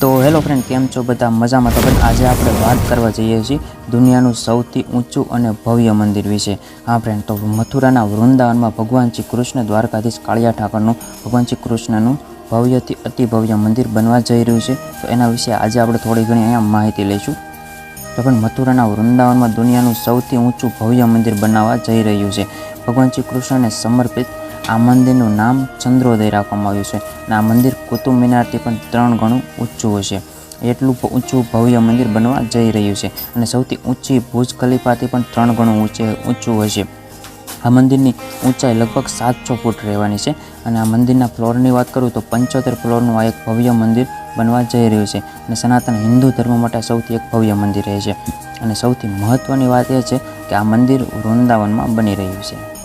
તો hello friend કેમ છો બધા? મજામાં? તો આજે આપણે વાત કરવા જઈએ છીએ દુનિયાનું સૌથી ઊંચું અને ભવ્ય મંદિર વિશે. હા ફ્રેન્ડ તો મથુરાના વૃંદાવનમાં ભગવાન શ્રી કૃષ્ણ દ્વારકાધીશ કાળિયા ઠાકરનું, ભગવાન શ્રી કૃષ્ણનું ભવ્યથી અતિ ભવ્ય મંદિર બનવા જઈ રહ્યું છે. તો એના વિશે આજે આપણે થોડી ઘણી અહીંયા માહિતી લઈશું. તો પણ મથુરાના વૃંદાવનમાં દુનિયાનું સૌથી ઊંચું ભવ્ય મંદિર બનાવવા જઈ રહ્યું છે. ભગવાન શ્રી કૃષ્ણને સમર્પિત આ મંદિરનું નામ ચંદ્રોદય રાખવામાં આવ્યું છે અને આ મંદિર કુતુબ મિનારથી પણ ત્રણ ગણું ઊંચું હશે એટલું ઊંચું ભવ્ય મંદિર બનવા જઈ રહ્યું છે અને સૌથી ઊંચી ભુજ ખલીફાથી પણ ત્રણ ગણું ઊંચે, ઊંચું હશે આ મંદિરની ઊંચાઈ લગભગ સાતસો ફૂટ રહેવાની છે અને આ મંદિરના ફ્લોરની વાત કરું તો પંચોતેર ફ્લોરનું આ એક ભવ્ય મંદિર બનવા જઈ રહ્યું છે અને સનાતન હિન્દુ ધર્મ માટે સૌથી એક ભવ્ય મંદિર રહે છે. અને સૌથી મહત્ત્વની વાત એ છે કે આ મંદિર વૃંદાવનમાં બની રહ્યું છે.